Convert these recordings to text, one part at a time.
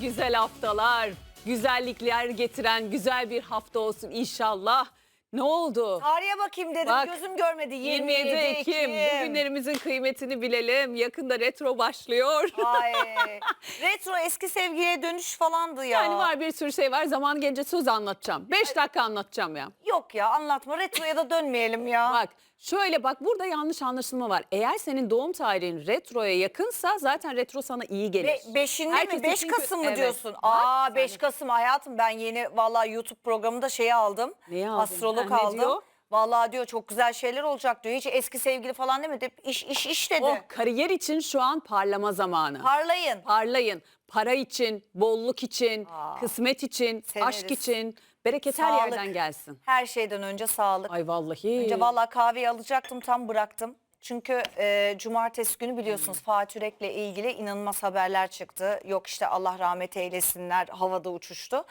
güzel haftalar, güzellikler getiren güzel bir hafta olsun inşallah. Ne oldu? Tarihe bakayım dedim Bak, gözüm görmedi. 27 Ekim. Bugünlerimizin kıymetini bilelim. Yakında retro başlıyor. Ay, retro eski sevgiliye dönüş falandı ya. Yani var bir sürü şey var. Zaman gelince söz anlatacağım. 5 dakika anlatacağım ya. Yok ya anlatma retroya da dönmeyelim ya. Bak şöyle bak burada yanlış anlaşılma var. Eğer senin doğum tarihin retroya yakınsa zaten retro sana iyi gelir. Be, beşinde Herkes mi? 5 için Kasım mı evet. diyorsun? Bak, Aa sen 5 de- Kasım hayatım ben yeni vallahi YouTube programında şeyi aldım. Neyi aldın? Astrolog Ha, ne aldım. diyor? Vallahi diyor çok güzel şeyler olacak diyor. Hiç eski sevgili falan demedi. İş iş iş dedi. Oh, kariyer için şu an parlama zamanı. Parlayın. Parlayın. Para için, bolluk için, kısmet için, severiz. aşk için. Bereket her Sağlık. yerden gelsin. Her şeyden önce sağlık. Ay vallahi. Önce vallahi kahveyi alacaktım tam bıraktım. Çünkü e, cumartesi günü biliyorsunuz Fatih Yürek'le ilgili inanılmaz haberler çıktı. Yok işte Allah rahmet eylesinler havada uçuştu.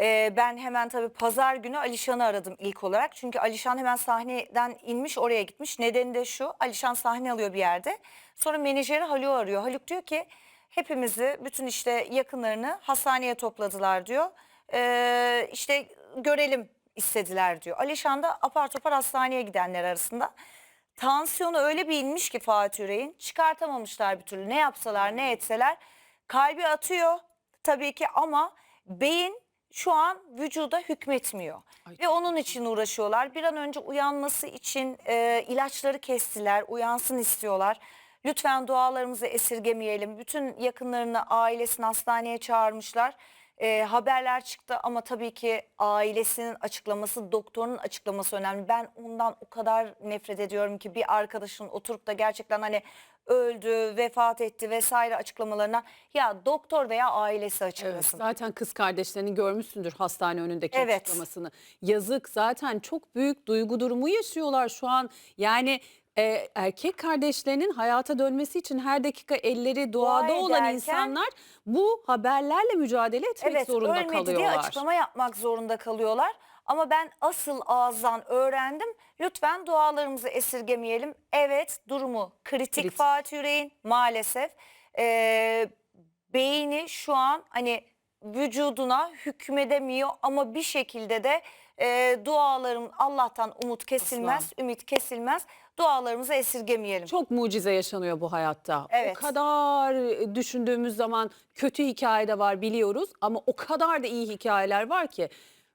E, ben hemen tabii pazar günü Alişan'ı aradım ilk olarak. Çünkü Alişan hemen sahneden inmiş oraya gitmiş. Nedeni de şu Alişan sahne alıyor bir yerde. Sonra menajeri Haluk'u arıyor. Haluk diyor ki hepimizi bütün işte yakınlarını hastaneye topladılar diyor. E, işte görelim istediler diyor. Alişan da apar topar hastaneye gidenler arasında. Tansiyonu öyle bir inmiş ki Fatih Yürek'in çıkartamamışlar bir türlü. Ne yapsalar ne etseler kalbi atıyor tabii ki ama beyin şu an vücuda hükmetmiyor. Ay. Ve onun için uğraşıyorlar. Bir an önce uyanması için e, ilaçları kestiler, uyansın istiyorlar. Lütfen dualarımızı esirgemeyelim. Bütün yakınlarını, ailesini hastaneye çağırmışlar. E, haberler çıktı ama tabii ki ailesinin açıklaması, doktorun açıklaması önemli. Ben ondan o kadar nefret ediyorum ki bir arkadaşın oturup da gerçekten hani öldü, vefat etti vesaire açıklamalarına ya doktor veya ailesi Evet, açıklasın. zaten kız kardeşlerini görmüşsündür hastane önündeki Evet. açıklamasını. Yazık zaten çok büyük duygu durumu yaşıyorlar şu an. Yani e, erkek kardeşlerinin hayata dönmesi için her dakika elleri duada Dua olan ederken- insanlar bu haberlerle mücadele etmek Evet zorunda ölmedi diye kalıyorlar. açıklama yapmak zorunda kalıyorlar. Ama ben asıl ağızdan öğrendim. Lütfen dualarımızı esirgemeyelim. Evet durumu kritik, Kritik. Fatih Yüreğin maalesef. Ee, beyni şu an hani vücuduna hükmedemiyor ama bir şekilde de e, dualarım Allah'tan umut kesilmez, Asla. ümit kesilmez. Dualarımızı esirgemeyelim. Çok mucize yaşanıyor bu hayatta. Evet. O kadar e, düşündüğümüz zaman kötü hikaye de var biliyoruz ama o kadar da iyi hikayeler var ki.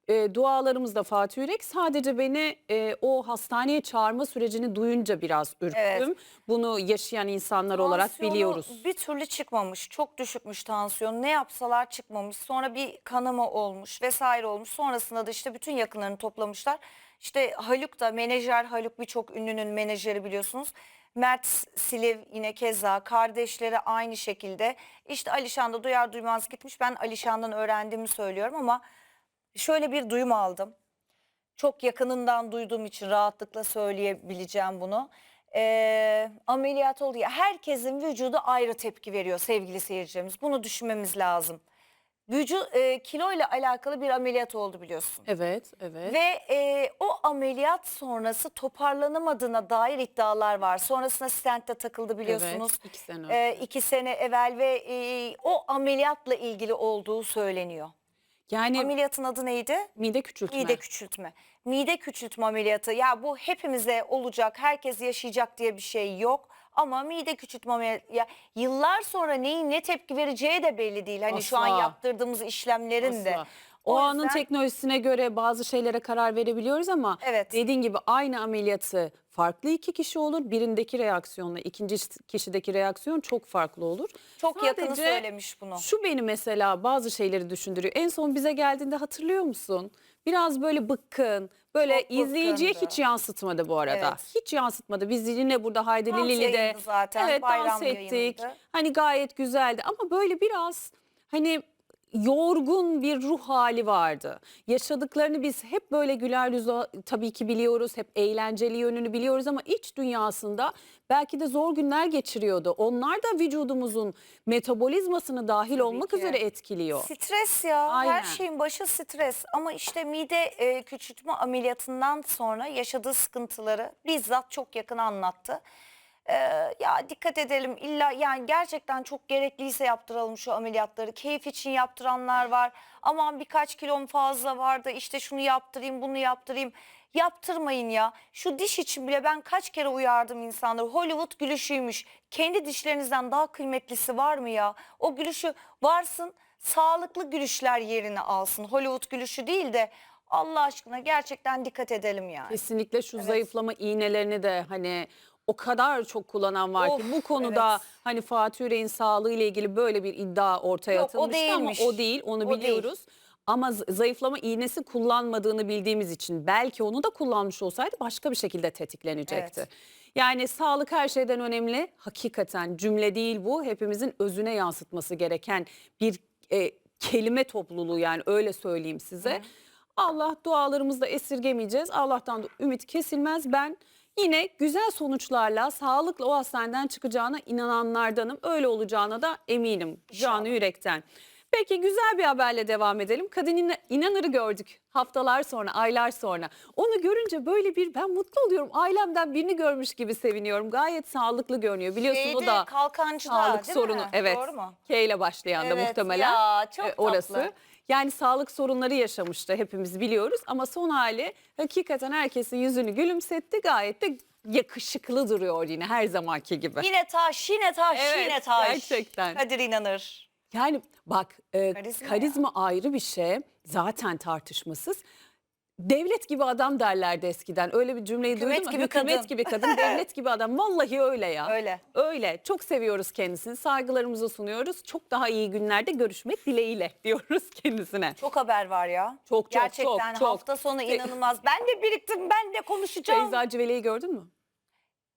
E, dualarımızda Fatih Yürek sadece beni e, o hastaneye çağırma sürecini duyunca biraz ürktüm. Evet. Bunu yaşayan insanlar olarak Tansiyonu biliyoruz. Bir türlü çıkmamış. Çok düşükmüş tansiyon. Ne yapsalar çıkmamış. Sonra bir kanama olmuş vesaire olmuş. Sonrasında da işte bütün yakınlarını toplamışlar. İşte Haluk da menajer Haluk birçok ünlünün menajeri biliyorsunuz. Mert Siliv yine keza kardeşleri aynı şekilde. İşte Alişan da duyar duymaz gitmiş. Ben Alişan'dan öğrendiğimi söylüyorum ama şöyle bir duyum aldım. Çok yakınından duyduğum için rahatlıkla söyleyebileceğim bunu. Ee, ameliyat oldu ya herkesin vücudu ayrı tepki veriyor sevgili seyircilerimiz. Bunu düşünmemiz lazım. Vücut e, kilo ile alakalı bir ameliyat oldu biliyorsun. Evet, evet. Ve e, o ameliyat sonrası toparlanamadığına dair iddialar var. Sonrasında stentte takıldı biliyorsunuz. Evet, iki sene. E, iki sene evvel ve e, o ameliyatla ilgili olduğu söyleniyor. Yani Ameliyatın adı neydi? mide küçültme. Mide küçültme. Mide küçültme ameliyatı ya bu hepimize olacak, herkes yaşayacak diye bir şey yok. Ama mide küçültme ameliyatı ya yıllar sonra neyin ne tepki vereceği de belli değil. Hani şu an Asla. yaptırdığımız işlemlerin de. O, O anın yüzden- teknolojisine göre bazı şeylere karar verebiliyoruz ama Evet. dediğin gibi aynı ameliyatı farklı iki kişi olur. Birindeki reaksiyonla ikinci kişideki reaksiyon çok farklı olur. Çok yakını Sadece söylemiş bunu. Şu beni mesela bazı şeyleri düşündürüyor. En son bize geldiğinde hatırlıyor musun? Biraz böyle bıkkın, böyle Çok izleyiciye bıkkındı. hiç yansıtmadı bu arada. Evet. Hiç yansıtmadı. Biz yine burada Haydi Lili'de evet bayram dans ettik. yayınıydı. Hani gayet güzeldi ama böyle biraz hani yorgun bir ruh hali vardı. Yaşadıklarını biz hep böyle güler yüzü tabii ki biliyoruz. Hep eğlenceli yönünü biliyoruz ama iç dünyasında belki de zor günler geçiriyordu. Onlar da vücudumuzun metabolizmasını dahil olmak ki. üzere etkiliyor. Stres ya. Aynen. Her şeyin başı stres. Ama işte mide e, küçültme ameliyatından sonra yaşadığı sıkıntıları bizzat çok yakın anlattı. Ee, ya dikkat edelim illa yani gerçekten çok gerekliyse yaptıralım şu ameliyatları. Keyif için yaptıranlar var. Aman birkaç kilom fazla vardı işte şunu yaptırayım bunu yaptırayım. Yaptırmayın ya. Şu diş için bile ben kaç kere uyardım insanları. Hollywood gülüşüymüş. Kendi dişlerinizden daha kıymetlisi var mı ya? O gülüşü varsın sağlıklı gülüşler yerini alsın. Hollywood gülüşü değil de Allah aşkına gerçekten dikkat edelim yani. Kesinlikle şu zayıflama iğnelerini de hani o kadar çok kullanan var Of, ki bu konuda evet. hani Fatih Yüreğin sağlığı ile ilgili böyle bir iddia ortaya Yok, o atılmıştı ama değilmiş. o değil onu O değil. biliyoruz. Ama z- zayıflama iğnesi kullanmadığını bildiğimiz için belki onu da kullanmış olsaydı başka bir şekilde tetiklenecekti. Evet. Yani sağlık her şeyden önemli. Hakikaten cümle değil bu. Hepimizin özüne yansıtması gereken bir e, kelime topluluğu yani öyle söyleyeyim size. Allah dualarımızda esirgemeyeceğiz. Allah'tan da ümit kesilmez. Ben yine güzel sonuçlarla sağlıkla o hastaneden çıkacağına inananlardanım. Öyle olacağına da eminim canı yürekten. Peki güzel bir haberle devam edelim. Kadın İna- inanırı gördük haftalar sonra, aylar sonra. Onu görünce böyle bir ben mutlu oluyorum. Ailemden birini görmüş gibi seviniyorum. Gayet sağlıklı görünüyor. Biliyorsun o Şeyde, da kalkancıda sağlık sorunu. mi? Evet. Doğru mu? K ile başlayan da Evet, muhtemelen ya, çok e, orası. tatlı. Yani sağlık sorunları yaşamıştı hepimiz biliyoruz ama son hali hakikaten herkesin yüzünü gülümsetti. Gayet de yakışıklı duruyor yine her zamanki gibi. Yine taş, yine taş, Evet, yine taş. gerçekten. Kadir inanır. Yani bak e, Karizma karizma, ya. ayrı bir şey zaten tartışmasız. Devlet gibi adam derlerdi eskiden. Öyle bir cümleyi Hükümet duydun mu? gibi Hükümet kadın. gibi kadın, devlet gibi adam. Vallahi öyle ya. Öyle. Öyle. Çok seviyoruz kendisini. Saygılarımızı sunuyoruz. Çok daha iyi günlerde görüşmek dileğiyle diyoruz kendisine. Çok haber var ya. Çok, çok, Gerçekten çok, çok. hafta sonu inanılmaz. Ben de biriktim, ben de konuşacağım. Feyza Civele'yi gördün mü?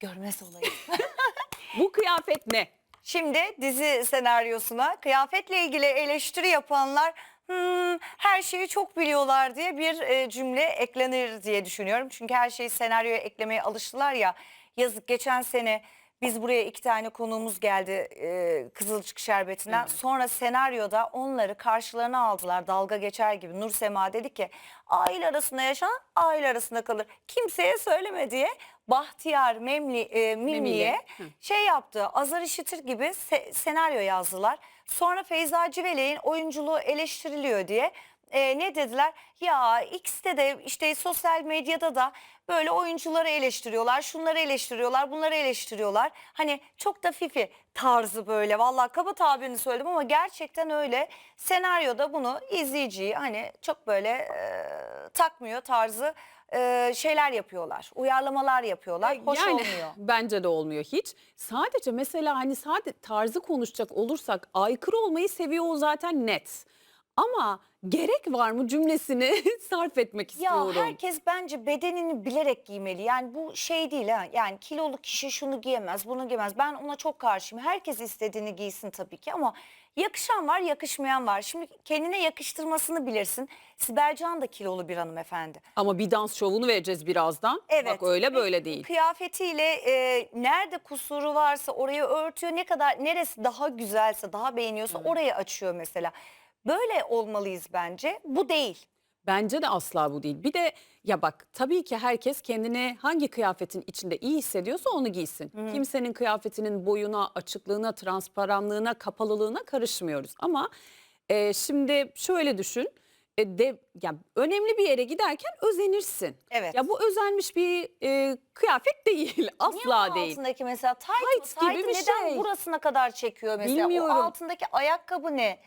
Görmez olayım. Bu kıyafet ne? Şimdi dizi senaryosuna kıyafetle ilgili eleştiri yapanlar "Hmm, her şeyi çok biliyorlar diye bir e, cümle eklenir diye düşünüyorum. Çünkü her şeyi senaryoya eklemeye alıştılar ya. Yazık geçen sene biz buraya iki tane konuğumuz geldi e, Kızılcık Şerbeti'nden. Sonra senaryoda onları karşılarına aldılar dalga geçer gibi. Nur Sema dedi ki aile arasında yaşanan aile arasında kalır. Kimseye söyleme diye Bahtiyar Memli, e, Mimli'ye şey yaptı. Azar işitir gibi se- senaryo yazdılar. Sonra Feyza Civelek'in oyunculuğu eleştiriliyor diye e, ne dediler? Ya X'te de işte sosyal medyada da böyle oyuncuları eleştiriyorlar, şunları eleştiriyorlar, bunları eleştiriyorlar. Hani çok da fifi tarzı böyle. Vallahi kaba tabirini söyledim ama gerçekten öyle. Senaryoda bunu izleyiciyi hani çok böyle e, takmıyor tarzı e, şeyler yapıyorlar. Uyarlamalar yapıyorlar. Hoş yani, olmuyor. Bence de olmuyor hiç. Sadece mesela hani sadece tarzı konuşacak olursak aykırı olmayı seviyor o zaten net. Ama gerek var mı cümlesini sarf etmek Ya istiyorum. herkes bence bedenini bilerek giymeli. Yani bu şey değil ha. Yani kilolu kişi şunu giyemez, bunu giyemez. Ben ona çok karşıyım. Herkes istediğini giysin tabii ki ama yakışan var, yakışmayan var. Şimdi kendine yakıştırmasını bilirsin. Sibel Can da kilolu bir hanımefendi. Ama bir dans şovunu vereceğiz birazdan. Evet. Bak öyle böyle değil. Kıyafetiyle e, nerede kusuru varsa orayı örtüyor. Ne kadar neresi daha güzelse, daha beğeniyorsa orayı açıyor mesela. Böyle olmalıyız bence. Bu değil. Bence de asla bu değil. Bir de ya bak tabii ki herkes kendini hangi kıyafetin içinde iyi hissediyorsa onu giysin. Kimsenin kıyafetinin boyuna, açıklığına, transparanlığına, kapalılığına karışmıyoruz. Ama e, şimdi şöyle düşün. E, de, ya önemli bir yere giderken özenirsin. Evet. Ya bu özenmiş bir e, kıyafet değil. Asla Niye o değil. altındaki mesela tight, Tight mı? gibi bir neden şey. burasına kadar çekiyor mesela? Bilmiyorum. O altındaki ayakkabı ne?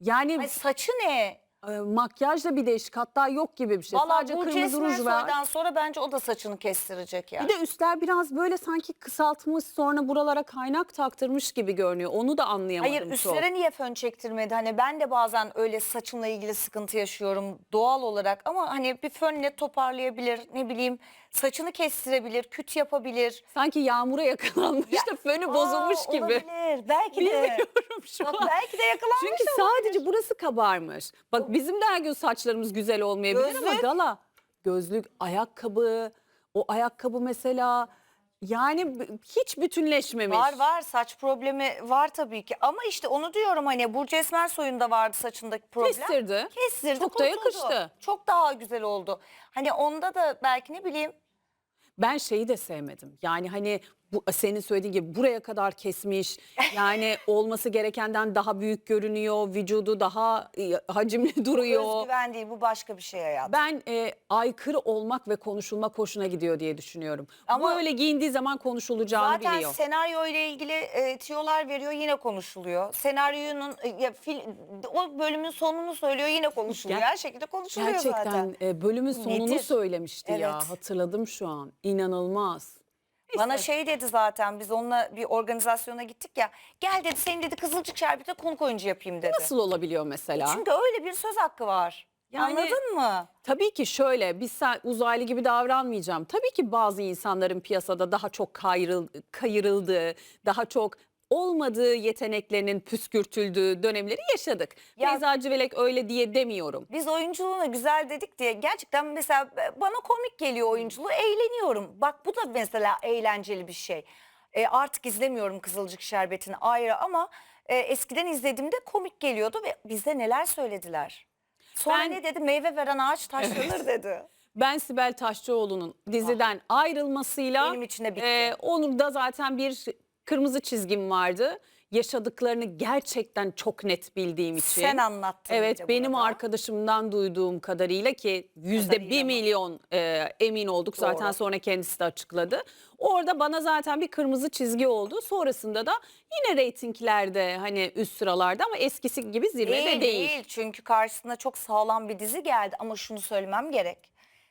Yani Ay saçı ne? E, makyaj da bir değişik hatta yok gibi bir şey. Vallahi Sadece Burcu kırmızı ruj var. Sonra bence o da saçını kestirecek ya. Bir de üstler biraz böyle sanki kısaltmış sonra buralara kaynak taktırmış gibi görünüyor. Onu da anlayamadım Hayır çok. üstlere niye fön çektirmedi? Hani ben de bazen öyle saçımla ilgili sıkıntı yaşıyorum doğal olarak ama hani bir fönle toparlayabilir ne bileyim saçını kestirebilir, küt yapabilir. Sanki yağmura yakalanmış Ya- da fönü Aa, bozulmuş gibi. Olabilir belki de. Bilmiyorum şu Bak an. belki de yakalanmış Çünkü sadece burası kabarmış. Bak bizim de her gün saçlarımız güzel olmayabilir ama Gözlük. gala. Gözlük, ayakkabı, o ayakkabı mesela yani hiç bütünleşmemiş. Var var saç problemi var tabii ki ama işte onu diyorum hani Burcu Esmersoy'un da vardı saçındaki problem. Kestirdi. Kestirdi Çok da kurtuldu. yakıştı. Çok daha güzel oldu. Hani onda da belki ne bileyim Ben şeyi de sevmedim. Yani hani bu, senin söylediğin gibi buraya kadar kesmiş. Yani olması gerekenden daha büyük görünüyor. Vücudu daha e, hacimli duruyor. Özgüven değil bu başka bir şey hayat. Ben e, aykırı olmak ve konuşulmak hoşuna gidiyor diye düşünüyorum. Ama- Böyle giyindiği zaman konuşulacağını Zaten biliyor. senaryo ile ilgili e, tiyolar veriyor yine konuşuluyor. Senaryonun e, ya, fil, o bölümün sonunu söylüyor yine konuşuluyor. Ger- Her şekilde konuşuluyor Gerçekten zaten. e, bölümün sonunu Nedir? söylemişti ya. Evet. Hatırladım şu an. İnanılmaz. Bana şey dedi zaten biz onunla bir organizasyona gittik ya. Gel dedi seni dedi Kızılcık Şerbeti'ne konuk oyuncu yapayım dedi. Nasıl olabiliyor mesela? Çünkü öyle bir söz hakkı var. Yani- Anladın mı? Tabii ki şöyle biz sen uzaylı gibi davranmayacağım. Tabii ki bazı insanların piyasada daha çok kayrıl, kayırıldığı, daha çok olmadığı yeteneklerinin püskürtüldüğü dönemleri yaşadık. Ya- Feyza Civelek öyle diye demiyorum. Biz oyunculuğuna güzel dedik diye gerçekten mesela bana komik geliyor oyunculuğu eğleniyorum. Bak bu da mesela eğlenceli bir şey. E, artık izlemiyorum Kızılcık Şerbeti'ni ayrı ama e, eskiden izlediğimde komik geliyordu ve bize neler söylediler. Sonra Ben- ne dedi meyve veren ağaç taşlanır dedi. Ben Sibel Taşçıoğlu'nun diziden ayrılmasıyla Ah. Benim için de bitti. e, onun da zaten bir kırmızı çizgim vardı. Yaşadıklarını gerçekten çok net bildiğim için. Sen anlattın. Evet benim burada. arkadaşımdan duyduğum kadarıyla ki yüzde bir milyon e, emin olduk zaten Doğru. sonra kendisi de açıkladı. Orada bana zaten bir kırmızı çizgi oldu. Sonrasında da yine reytinglerde hani üst sıralarda ama eskisi gibi zirvede Değil, değil. değil çünkü karşısına çok sağlam bir dizi geldi ama şunu söylemem gerek.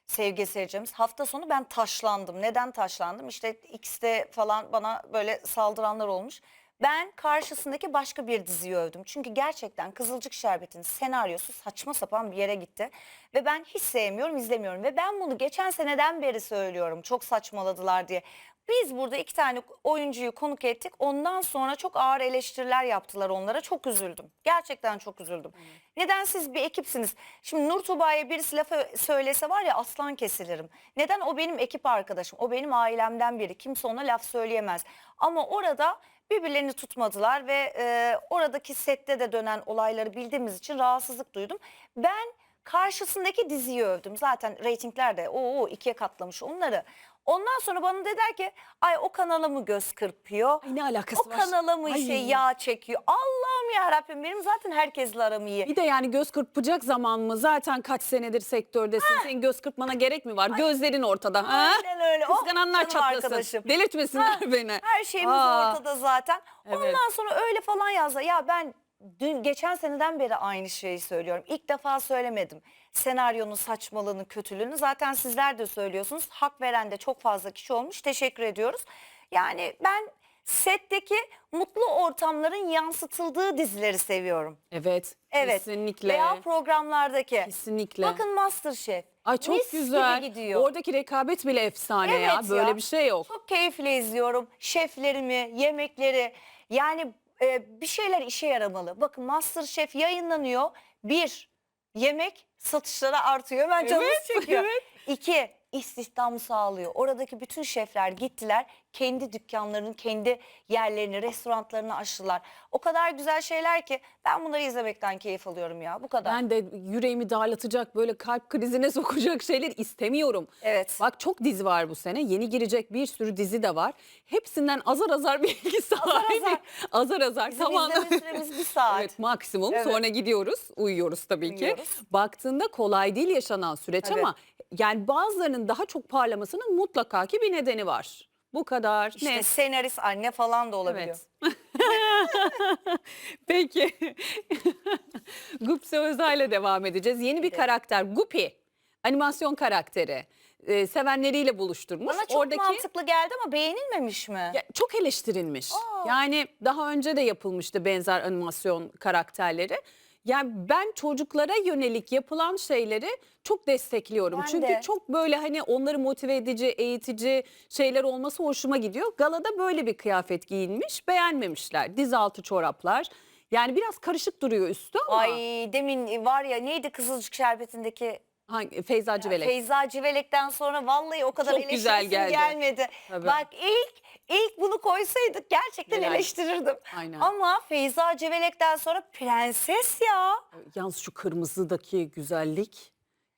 Sevgili seyircimiz hafta sonu ben taşlandım. Neden taşlandım? İşte X'te falan bana böyle saldıranlar olmuş. Ben karşısındaki başka bir diziyi övdüm. Çünkü gerçekten Kızılcık Şerbeti'nin senaryosu saçma sapan bir yere gitti. Ve ben hiç sevmiyorum, izlemiyorum. Ve ben bunu geçen seneden beri söylüyorum. Çok saçmaladılar diye. Biz burada iki tane oyuncuyu konuk ettik. Ondan sonra çok ağır eleştiriler yaptılar onlara. Çok üzüldüm. Gerçekten çok üzüldüm. Neden siz bir ekipsiniz? Şimdi Nur Tuba'ya birisi lafı söylese var ya aslan kesilirim. Neden? O benim ekip arkadaşım. O benim ailemden biri. Kimse ona laf söyleyemez. Ama orada birbirlerini tutmadılar ve e, oradaki sette de dönen olayları bildiğimiz için rahatsızlık duydum. Ben karşısındaki diziyi övdüm. Zaten reytingler de o ikiye katlamış onları. Ondan sonra bana dediler ki ay o kanala mı göz kırpıyor? Ay, ne alakası o var? kanala mı Ay. işte yağ çekiyor? Allah'ım ya Rabbim benim zaten herkesle aram iyi. Bir de yani göz kırpacak zaman mı? Zaten kaç senedir sektördesin. Senin göz kırpmana gerek mi var? Gözlerin ortada. Ha? Aynen öyle. Oh, Kıskananlar canım çatlasın. arkadaşım. Delirtmesinler Ha, beni. Her şeyimiz Aa, ortada zaten. Evet. Ondan sonra öyle falan yazdı. Ya ben dün geçen seneden beri aynı şeyi söylüyorum. İlk defa söylemedim. Senaryonun saçmalığını, kötülüğünü zaten sizler de söylüyorsunuz. Hak veren de çok fazla kişi olmuş. Teşekkür ediyoruz. Yani ben setteki mutlu ortamların yansıtıldığı dizileri seviyorum. Evet. Evet. Kesinlikle. Veya programlardaki. Kesinlikle. Bakın Masterchef. Ay çok mis gibi güzel. gidiyor. Oradaki rekabet bile efsane ya. Evet Böyle ya. bir şey yok. Çok keyifle izliyorum. Şeflerimi, yemekleri. Yani e, bir şeyler işe yaramalı. Bakın Masterchef yayınlanıyor. Bir, yemek satışları artıyor. Hemen canımız Evet, çekiyor. evet. İki, istihdamı sağlıyor. Oradaki bütün şefler gittiler. Kendi dükkanlarının, kendi yerlerini, restoranlarını açtılar. O kadar güzel şeyler ki ben bunları izlemekten keyif alıyorum ya. Bu kadar. Ben de yüreğimi darlatacak böyle kalp krizine sokacak şeyler istemiyorum. Evet. Bak çok dizi var bu sene. Yeni girecek bir sürü dizi de var. Hepsinden azar azar bilgi sahibiyim. azar. Azar azar. Bizim Tamam. izleme süremiz bir saat. Evet maksimum. Evet. Sonra gidiyoruz. Uyuyoruz tabii ki. Uyuyoruz. Baktığında kolay değil yaşanan süreç Evet. ama yani bazılarının daha çok parlamasının mutlaka ki bir nedeni var. Bu kadar İşte net. senarist anne falan da olabiliyor. Evet. Peki. Gupse Özay'la devam edeceğiz. Yeni bir karakter Gupi. Animasyon karakteri. Ee, sevenleriyle buluşturmuş. Bana çok mantıklı geldi ama beğenilmemiş mi? Ya, çok eleştirilmiş. Aa. Yani daha önce de yapılmıştı benzer animasyon karakterleri. Yani ben çocuklara yönelik yapılan şeyleri çok destekliyorum. Ben Çünkü de. çok böyle hani onları motive edici, eğitici şeyler olması hoşuma gidiyor. Galada böyle bir kıyafet giyinmiş, beğenmemişler. Diz altı çoraplar. Yani biraz karışık duruyor üstü ama Ay demin var ya neydi Kızılcık Şerbeti'ndeki hangi Feyza Civelek. Feyza Civelek'ten sonra vallahi o kadar Çok güzel eleştirisim geldi. gelmedi. Tabii. Bak ilk ilk bunu koysaydık gerçekten Helal. eleştirirdim. Aynen. Ama Feyza Civelek'ten sonra prenses ya. Yalnız şu kırmızıdaki güzellik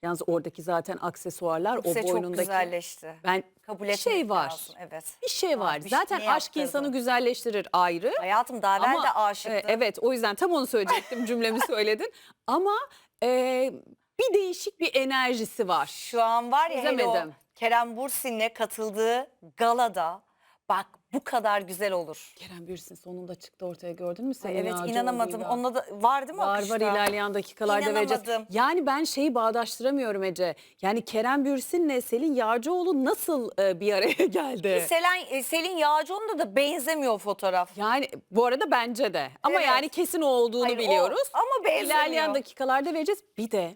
Yalnız oradaki zaten aksesuarlar o Size çok boynundaki. güzelleşti. Ben Kabul bir etmek şey var. lazım, evet. Bir şey var. bir şey- zaten ne aşk yaptırdı? insanı güzelleştirir ayrı. Hayatım daha evvel de aşıktı. e, evet o yüzden tam onu söyleyecektim cümlemi söyledin. Ama e, bir değişik bir enerjisi var. Şu an var ya hele o. Kerem Bursin'le katıldığı galada bak bu kadar güzel olur. Kerem Bürsin sonunda çıktı ortaya gördün mü Ay, Selin evet inanamadım. Onunla da var değil mi Var akışta? var ilerleyen dakikalarda vereceğiz. İnanamadım. Yani ben şeyi bağdaştıramıyorum Ece. Yani Kerem Bürsin'le Selin Yağcıoğlu nasıl e, bir araya geldi? Selen, e, Selin Yağcıoğlu'na da benzemiyor fotoğraf. Yani bu arada bence de. Ama Evet. yani kesin o olduğunu Hayır, o- biliyoruz. ama benzemiyor. İlerleyen dakikalarda vereceğiz. Bir de